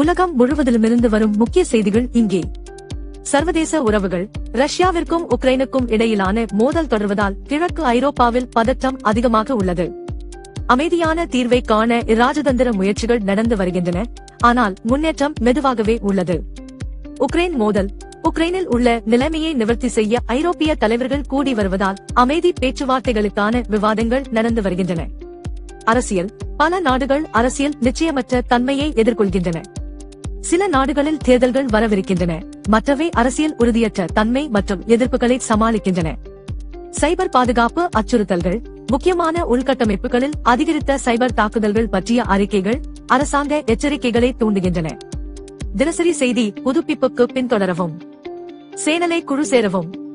உலகம் முழுவதிலுமிருந்து வரும் முக்கிய செய்திகள் இங்கே. சர்வதேச உறவுகள் ரஷ்யாவிற்கும் உக்ரைனுக்கும் இடையிலான மோதல் தொடர்வதால் கிழக்கு ஐரோப்பாவில் பதற்றம் அதிகமாக உள்ளது. அமைதியான தீர்வை காண இராஜதந்திர முயற்சிகள் நடந்து வருகின்றன ஆனால் முன்னேற்றம் மெதுவாகவே உள்ளது. உக்ரைன் மோதல் உக்ரைனில் உள்ள நிலைமையை நிவர்த்தி செய்ய ஐரோப்பிய தலைவர்கள் கூடி வருவதால் அமைதி பேச்சுவார்த்தைகளுக்கான விவாதங்கள் நடந்து வருகின்றன. அரசியல் பல நாடுகள் அரசியல் நிச்சயமற்ற தன்மையை எதிர்கொள்கின்றன. சில நாடுகளில் தேர்தல்கள் வரவிருக்கின்றன. மற்றவை அரசியல் உறுதியற்ற தன்மை மற்றும் எதிர்ப்புகளை சமாளிக்கின்றன. சைபர் பாதுகாப்பு அச்சுறுத்தல்கள் முக்கியமான உள்கட்டமைப்புகளில் அதிகரித்த சைபர் தாக்குதல்கள் பற்றிய அறிக்கைகள் அரசாங்க எச்சரிக்கைகளை தூண்டுகின்றன. தினசரி செய்தி புதுப்பிப்புக்கு பின்தொடரவும். சேனலை குழு சேரவும்.